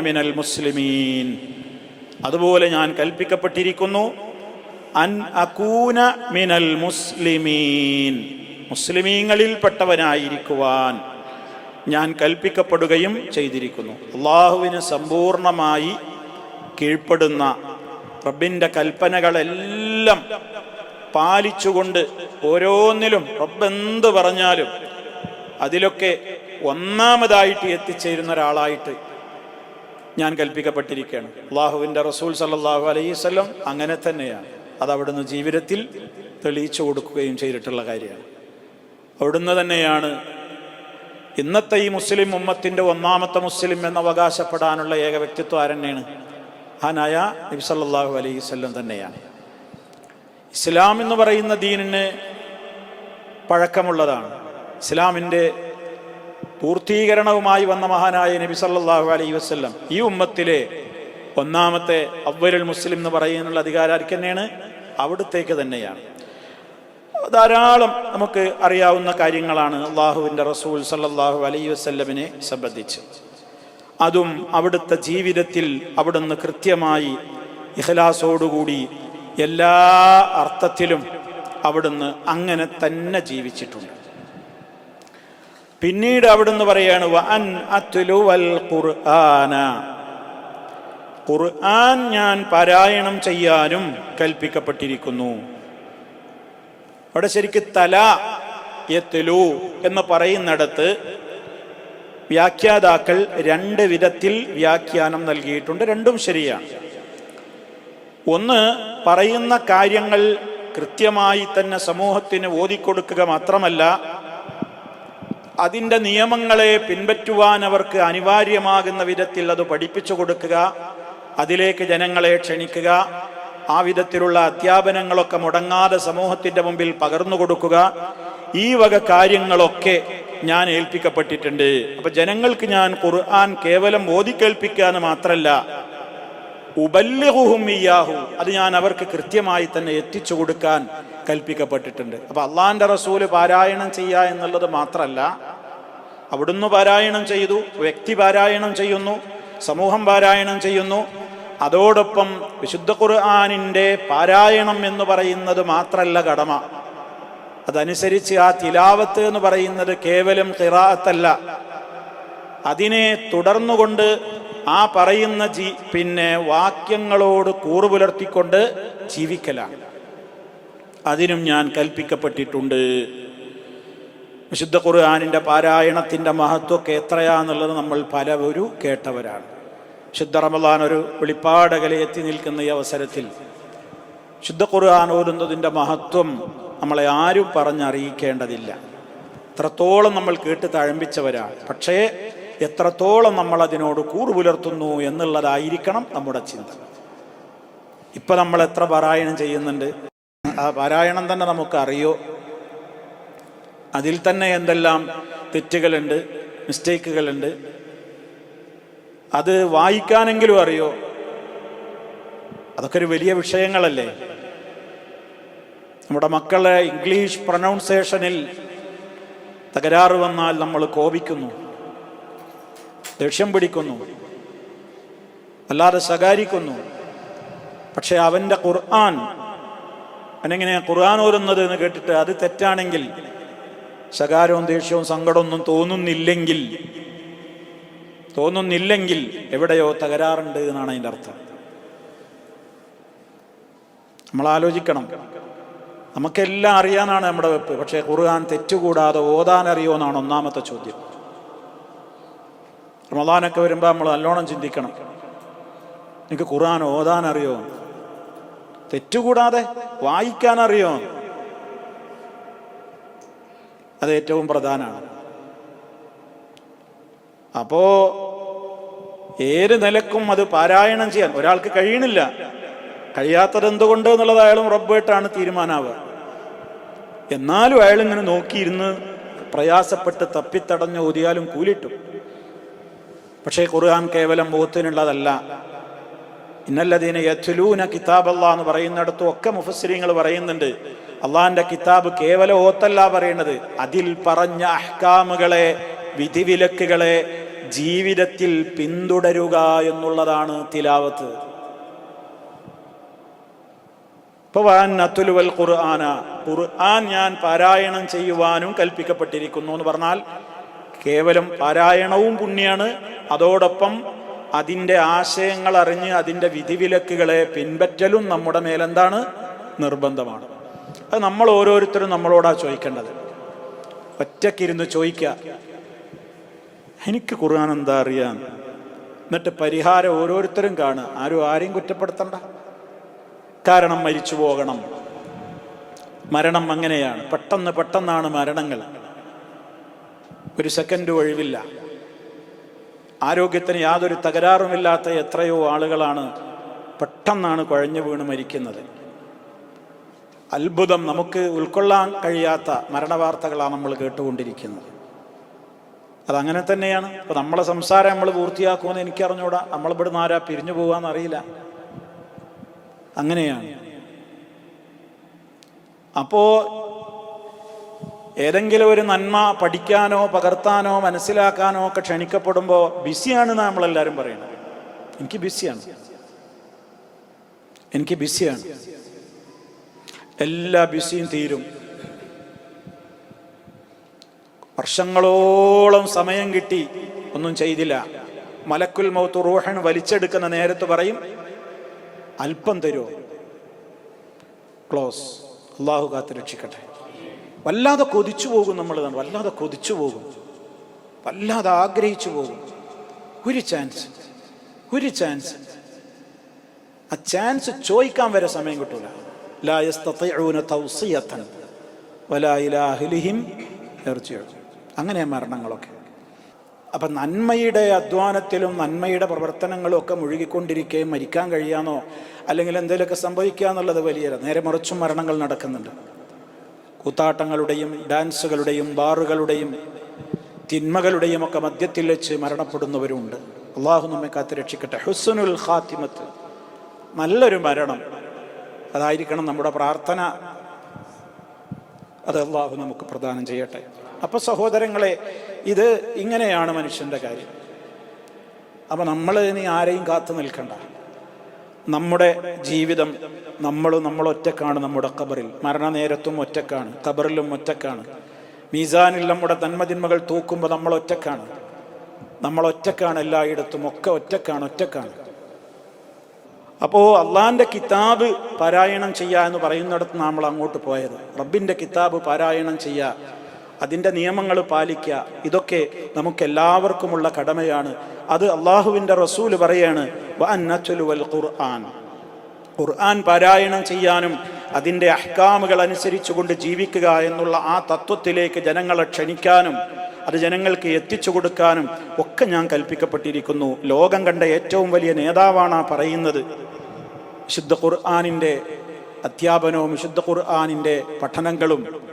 മിനൽ മുസ്ലിമീൻ. അതുപോലെ ഞാൻ കൽപ്പിക്കപ്പെട്ടിരിക്കുന്നു. അൻ അകൂന മിനൽ മുസ്ലിമീൻ. മുസ്ലിമീങ്ങളിൽപ്പെട്ടവനായിരിക്കുവാൻ ഞാൻ കൽപ്പിക്കപ്പെടുകയും ചെയ്തിരിക്കുന്നു. അള്ളാഹുവിന് സമ്പൂർണമായി കീഴ്പ്പെടുന്ന റബ്ബിന്റെ കൽപ്പനകളെല്ലാം പാലിച്ചുകൊണ്ട് ഓരോന്നിലും റബ്ബ് എന്ത് പറഞ്ഞാലും അതിലൊക്കെ ഒന്നാമതായിട്ട് എത്തിച്ചേരുന്ന ഒരാളായിട്ട് ഞാൻ കൽപ്പിക്കപ്പെട്ടിരിക്കുകയാണ്. അള്ളാഹുവിന്റെ റസൂൽ സല്ലാഹു അലൈവല്ലം അങ്ങനെ തന്നെയാണ്. അത് അവിടുന്ന് ജീവിതത്തിൽ തെളിയിച്ചു കൊടുക്കുകയും ചെയ്തിട്ടുള്ള കാര്യമാണ്. അവിടുന്ന് തന്നെയാണ് ഇന്നത്തെ ഈ മുസ്ലിം ഉമ്മത്തിന്റെ ഒന്നാമത്തെ മുസ്ലിം എന്ന് അവകാശപ്പെടാനുള്ള ഏക വ്യക്തിത്വം ആരെന്നെയാണ്? ഹാനായ നബി സല്ലാഹു അലൈഹി വസല്ലം തന്നെയാണ്. ഇസ്ലാം എന്ന് പറയുന്ന ദീനിന് പഴക്കമുള്ളതാണ്. ഇസ്ലാമിന്റെ പൂർത്തീകരണവുമായി വന്ന മഹാനായ നബി സല്ലാഹു അലൈ വസ്ല്ലം ഈ ഉമ്മത്തിലെ ഒന്നാമത്തെ അവ്വലുൽ മുസ്ലിം എന്ന് പറയുന്നുള്ള അധികാരം ആർക്ക് തന്നെയാണ്? അവിടുത്തേക്ക് തന്നെയാണ്. ധാരാളം നമുക്ക് അറിയാവുന്ന കാര്യങ്ങളാണ് അള്ളാഹുവിന്റെ റസൂൽ സല്ലാഹു അലൈ വസ്ല്ലമിനെ സംബന്ധിച്ച്. അതും അവിടുത്തെ ജീവിതത്തിൽ അവിടുന്ന് കൃത്യമായി ഇഹ്ലാസോടുകൂടി എല്ലാ അർത്ഥത്തിലും അവിടുന്ന് അങ്ങനെ തന്നെ ജീവിച്ചിട്ടുണ്ട്. പിന്നീട് അവിടുന്ന് പറയാണ് വഅൻ അത്ലുവൽ ഖുർആന. ഖുർആൻ ഞാൻ പാരായണം ചെയ്യാനും കൽപ്പിക്കപ്പെട്ടിരിക്കുന്നു. അവിടെ ശരിക്ക് തല യത്ലു എന്ന് പറയുന്നിടത്ത് വ്യാഖ്യാതാക്കൾ രണ്ട് വിധത്തിൽ വ്യാഖ്യാനം നൽകിയിട്ടുണ്ട്. രണ്ടും ശരിയാണ്. ഒന്ന് പറയുന്ന കാര്യങ്ങൾ കൃത്യമായി തന്നെ സമൂഹത്തിന് ഓതിക്കൊടുക്കുക മാത്രമല്ല അതിന്റെ നിയമങ്ങളെ പിൻപറ്റുവാൻ അവർക്ക് അനിവാര്യമാകുന്ന വിധത്തിൽ അത് പഠിപ്പിച്ചു കൊടുക്കുക അതിലേക്ക് ജനങ്ങളെ ക്ഷണിക്കുക ആ വിധത്തിലുള്ള അധ്യാപനങ്ങളൊക്കെ മുടങ്ങാതെ സമൂഹത്തിന്റെ മുമ്പിൽ പകർന്നു കൊടുക്കുക. ഈ വക കാര്യങ്ങളൊക്കെ ഞാൻ ഏൽപ്പിക്കപ്പെട്ടിട്ടുണ്ട്. അപ്പൊ ജനങ്ങൾക്ക് ഞാൻ ഖുർആൻ കേവലം ബോധിക്കേൽപ്പിക്കുക എന്ന് മാത്രമല്ല ഉബല്യഹുഹും ഇയാഹു അത് ഞാൻ അവർക്ക് കൃത്യമായി തന്നെ എത്തിച്ചു കൊടുക്കാൻ കൽപ്പിക്കപ്പെട്ടിട്ടുണ്ട്. അപ്പൊ അള്ളാന്റെ റസൂൽ പാരായണം ചെയ്യുക എന്നുള്ളത് മാത്രമല്ല അവിടുന്ന് പാരായണം ചെയ്തു വ്യക്തി പാരായണം ചെയ്യുന്നു സമൂഹം പാരായണം ചെയ്യുന്നു. അതോടൊപ്പം വിശുദ്ധ ഖുർആാനിന്റെ പാരായണം എന്ന് പറയുന്നത് മാത്രമല്ല കടമ. അതനുസരിച്ച് ആ തിലാവത്ത് എന്ന് പറയുന്നത് കേവലം ഖിറാത്തല്ല അതിനെ തുടർന്നുകൊണ്ട് ആ പറയുന്ന ജീ പിന്നെ വാക്യങ്ങളോട് കൂറു പുലർത്തിക്കൊണ്ട് ജീവിക്കലാണ്. അതിനും ഞാൻ കൽപ്പിക്കപ്പെട്ടിട്ടുണ്ട്. വിശുദ്ധ ഖുർആാനിന്റെ പാരായണത്തിന്റെ മഹത്വമൊക്കെ എത്രയാന്നുള്ളത് നമ്മൾ പലവരും കേട്ടവരാണ്. ശുദ്ധ റമദാൻ ഒരു വെളിപ്പാടകലെ എത്തി നിൽക്കുന്ന ഈ അവസരത്തിൽ ശുദ്ധ ഖുർആൻ ഓരുന്നതിന്റെ മഹത്വം നമ്മളെ ആരും പറഞ്ഞറിയിക്കേണ്ടതില്ല. എത്രത്തോളം നമ്മൾ കേട്ട് തഴമ്പിച്ചവരാണ്. പക്ഷേ എത്രത്തോളം നമ്മൾ അതിനോട് കൂറു പുലർത്തുന്നു എന്നുള്ളതായിരിക്കണം നമ്മുടെ ചിന്ത. ഇപ്പൊ നമ്മൾ എത്ര പാരായണം ചെയ്യുന്നുണ്ട്? ആ പാരായണം തന്നെ നമുക്കറിയോ? അതിൽ തന്നെ എന്തെല്ലാം തെറ്റുകളുണ്ട് മിസ്റ്റേക്കുകളുണ്ട്? അത് വായിക്കാനെങ്കിലും അറിയോ? അതൊക്കെ ഒരു വലിയ വിഷയങ്ങളല്ലേ? നമ്മുടെ മക്കളെ ഇംഗ്ലീഷ് പ്രൊനൗൺസേഷനിൽ തകരാറ് വന്നാൽ നമ്മൾ കോപിക്കുന്നു. ദേഷ്യം പിടിക്കുന്നു. അല്ലാതെ സകാരിക്കുന്നു പക്ഷെ അവന്റെ ഖുർആൻ അവനെങ്ങനെ ഖുർആൻ ഓരുന്നത് എന്ന് കേട്ടിട്ട് അത് തെറ്റാണെങ്കിൽ ശകാരവും ദേഷ്യവും സങ്കടമൊന്നും തോന്നുന്നില്ലെങ്കിൽ തോന്നുന്നില്ലെങ്കിൽ എവിടെയോ തകരാറുണ്ട് എന്നാണ് അതിന്റെ അർത്ഥം. നമ്മൾ ആലോചിക്കണം. നമുക്കെല്ലാം അറിയാനാണ് നമ്മുടെ വെപ്പ്. പക്ഷേ ഖുർആൻ തെറ്റുകൂടാതെ ഓതാനറിയോ എന്നാണ് ഒന്നാമത്തെ ചോദ്യം. റമദാനൊക്കെ വരുമ്പോൾ നമ്മൾ നല്ലോണം ചിന്തിക്കണം. എനിക്ക് ഖുർആൻ ഓതാൻ അറിയോ തെറ്റുകൂടാതെ വായിക്കാൻ അറിയോ അത് ഏറ്റവും പ്രധാനമാണ് അപ്പോ ഏത് നിലക്കും അത് പാരായണം ചെയ്യാൻ ഒരാൾക്ക് കഴിയണില്ല. കഴിയാത്തത് എന്തുകൊണ്ട് എന്നുള്ളത് അയാളും റബ്ബായിട്ടാണ് തീരുമാനാവുക. എന്നാലും അയാൾ ഇങ്ങനെ നോക്കിയിരുന്ന് പ്രയാസപ്പെട്ട് തപ്പിത്തടഞ്ഞ് ഓതിയാലും കൂലിട്ടും. പക്ഷേ ഖുർആൻ കേവലം ബോധത്തിനുള്ളതല്ല ഇന്നല്ലതീന യഥുലൂന കിതാബ് എന്ന് പറയുന്നിടത്തും ഒക്കെ മുഫസ്സിരിങ്ങൾ പറയുന്നുണ്ട്. അള്ളാഹിന്റെ കിതാബ് കേവല ഓത്തല്ല പറയുന്നത് അതിൽ പറഞ്ഞ അഹ്കാമുകളെ വിധിവിലക്കുകളെ ജീവിതത്തിൽ പിന്തുടരുക എന്നുള്ളതാണ് തിലാവത്ത്. ഖുർആന. ഖുർആൻ ഞാൻ പാരായണം ചെയ്യുവാനും കൽപ്പിക്കപ്പെട്ടിരിക്കുന്നു എന്ന് പറഞ്ഞാൽ കേവലം പാരായണവും പുണ്യാണ്. അതോടൊപ്പം അതിന്റെ ആശയങ്ങൾ അറിഞ്ഞ് അതിന്റെ വിധിവിലക്കുകളെ പിൻപറ്റലും നമ്മുടെ മേലെന്താണ്? നിർബന്ധമാണ്. അത് നമ്മൾ ഓരോരുത്തരും നമ്മളോടാ ചോദിക്കേണ്ടത്. ഒറ്റക്കിരുന്ന് ചോദിക്കുക. എനിക്ക് ഖുർആൻ എന്താ അറിയാൻ? എന്നിട്ട് പരിഹാരം ഓരോരുത്തരും കാണുക. ആരും ആരെയും കുറ്റപ്പെടുത്തണ്ട. കാരണം മരിച്ചു പോകണം. മരണം അങ്ങനെയാണ്. പെട്ടെന്ന് പെട്ടെന്നാണ് മരണങ്ങൾ. ഒരു സെക്കൻഡ് ഒഴിവില്ല. ആരോഗ്യത്തിന് യാതൊരു തകരാറുമില്ലാത്ത എത്രയോ ആളുകളാണ് പെട്ടെന്നാണ് കുഴഞ്ഞു വീണ് മരിക്കുന്നത്. അത്ഭുതം നമുക്ക് ഉൾക്കൊള്ളാൻ കഴിയാത്ത മരണവാർത്തകളാണ് നമ്മൾ കേട്ടുകൊണ്ടിരിക്കുന്നത്. അതങ്ങനെ തന്നെയാണ്. ഇപ്പോൾ നമ്മളെ സംസാരം നമ്മൾ പൂർത്തിയാക്കുമെന്ന് എനിക്കറിഞ്ഞൂടാ. നമ്മൾ ഇവിടുന്ന് ആരാ പിരിഞ്ഞു പോകാന്ന് അറിയില്ല. അങ്ങനെയാണ്. അപ്പോ ഏതെങ്കിലും ഒരു നന്മ പഠിക്കാനോ പകർത്താനോ മനസ്സിലാക്കാനോ ഒക്കെ ക്ഷണിക്കപ്പെടുമ്പോൾ ബിസിയാണ് നമ്മളെല്ലാവരും പറയുന്നത്. എനിക്ക് ബിസിയാണ്. എനിക്ക് ബിസിയാണ്. എല്ലാ ബിസിയും തീരും. വർഷങ്ങളോളം സമയം കിട്ടി ഒന്നും ചെയ്തില്ല. മലക്കുൽ മൗത്ത് റൂഹൻ വലിച്ചെടുക്കുന്ന നേരത്ത് പറയും അല്പം തരുമോ ക്ലോസ്. അള്ളാഹു കാത്ത് രക്ഷിക്കട്ടെ. വല്ലാതെ കൊതിച്ചു പോകും നമ്മൾ വല്ലാതെ കൊതിച്ചു പോകും. വല്ലാതെ ആഗ്രഹിച്ചു പോകും. ഒരു ചാൻസ് ഒരു ചാൻസ് ആ ചാൻസ് ചോദിക്കാൻ വരെ സമയം കിട്ടൂല. അങ്ങനെ മരണങ്ങളൊക്കെ. അപ്പം നന്മയുടെ അധ്വാനത്തിലും നന്മയുടെ പ്രവർത്തനങ്ങളും ഒക്കെ മുഴുകിക്കൊണ്ടിരിക്കെ മരിക്കാൻ കഴിയാന്നോ? അല്ലെങ്കിൽ എന്തെങ്കിലുമൊക്കെ സംഭവിക്കുക എന്നുള്ളത് വലിയ നേരെ മറിച്ചും മരണങ്ങൾ നടക്കുന്നുണ്ട്. കൂത്താട്ടങ്ങളുടെയും ഡാൻസുകളുടെയും ബാറുകളുടെയും തിന്മകളുടെയും ഒക്കെ മധ്യത്തിൽ വെച്ച് മരണപ്പെടുന്നവരുണ്ട്. അള്ളാഹു നമ്മെ കാത്ത് രക്ഷിക്കട്ടെ. ഹുസ്നുൽ ഖാത്തിമത്ത്. നല്ലൊരു മരണം. അതായിരിക്കണം നമ്മുടെ പ്രാർത്ഥന. അത് അള്ളാഹു നമുക്ക് പ്രദാനം ചെയ്യട്ടെ. അപ്പൊ സഹോദരങ്ങളെ ഇത് ഇങ്ങനെയാണ് മനുഷ്യന്റെ കാര്യം. അപ്പൊ നമ്മൾ ഇനി ആരെയും കാത്തു നിൽക്കണ്ട. നമ്മുടെ ജീവിതം നമ്മൾ നമ്മൾ ഒറ്റക്കാണ് നമ്മുടെ ഖബറിൽ. മരണനേരത്തും ഒറ്റക്കാണ് ഖബറിലും ഒറ്റക്കാണ്. മീസാനിൽ നമ്മുടെ നന്മതിന്മകൾ തൂക്കുമ്പോൾ നമ്മൾ ഒറ്റക്കാണ്. നമ്മൾ ഒറ്റക്കാണ് എല്ലായിടത്തും ഒക്കെ ഒറ്റക്കാണ് ഒറ്റക്കാണ്. അപ്പോൾ അള്ളാന്റെ കിതാബ് പാരായണം ചെയ്യുക എന്ന് പറയുന്നിടത്ത് നമ്മൾ അങ്ങോട്ട് പോയത്. റബ്ബിന്റെ കിതാബ് പാരായണം ചെയ്യുക അതിന്റെ നിയമങ്ങൾ പാലിക്കുക ഇതൊക്കെ നമുക്ക് എല്ലാവർക്കുമുള്ള കടമയാണ്. അത് അള്ളാഹുവിന്റെ റസൂൽ പറയാണ് ഖുർആൻ. ഖുർആൻ പാരായണം ചെയ്യാനും അതിന്റെ അഹ്കാമുകൾ അനുസരിച്ചുകൊണ്ട് ജീവിക്കുക എന്നുള്ള ആ തത്വത്തിലേക്ക് ജനങ്ങളെ ക്ഷണിക്കാനും അത് ജനങ്ങൾക്ക് എത്തിച്ചു കൊടുക്കാനും ഒക്കെ ഞാൻ കൽപ്പിക്കപ്പെട്ടിരിക്കുന്നു. ലോകം കണ്ട ഏറ്റവും വലിയ നേതാവാണ് ആ പറയുന്നത്. വിശുദ്ധ ഖുർആാനിന്റെ അധ്യാപനവും വിശുദ്ധ ഖുർആാനിന്റെ പഠനങ്ങളും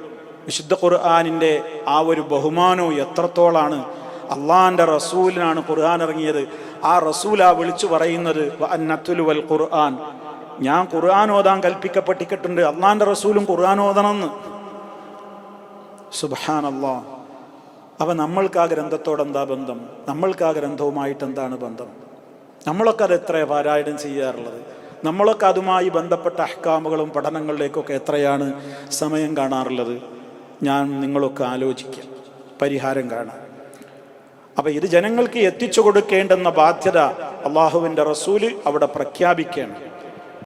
വിശുദ്ധ ഖുർആാനിന്റെ ആ ഒരു ബഹുമാനവും എത്രത്തോളാണ് അള്ളാഹാന്റെ റസൂലിനാണ് ഖുർആൻ ഇറങ്ങിയത്. ആ റസൂൽ ആ വിളിച്ചു പറയുന്നത് അന്നത്തുലുവൽ ഖുർആൻ. ഞാൻ ഖുർആൻ ഓതാൻ കൽപ്പിക്കപ്പെട്ടിട്ടുണ്ട്. അള്ളാഹാന്റെ റസൂലും ഖുർആൻ ഓതണമെന്ന്. സുബാൻ അള്ളാ അപ്പം നമ്മൾക്ക് ആ ഗ്രന്ഥത്തോട് എന്താ ബന്ധം? നമ്മൾക്ക് ആ ഗ്രന്ഥവുമായിട്ട് എന്താണ് ബന്ധം? നമ്മളൊക്കെ അത് എത്ര പാരായണം ചെയ്യാറുള്ളത്? നമ്മളൊക്കെ അതുമായി ബന്ധപ്പെട്ട അഹ്കാമുകളും പഠനങ്ങളിലേക്കൊക്കെ എത്രയാണ് സമയം കാണാറുള്ളത്? ഞാൻ നിങ്ങളൊക്കെ ആലോചിക്കാം. പരിഹാരം കാണാം. അപ്പൊ ഇത് ജനങ്ങൾക്ക് എത്തിച്ചു കൊടുക്കേണ്ടെന്ന ബാധ്യത അള്ളാഹുവിന്റെ റസൂൽ അവിടെ പ്രഖ്യാപിക്കുകയാണ്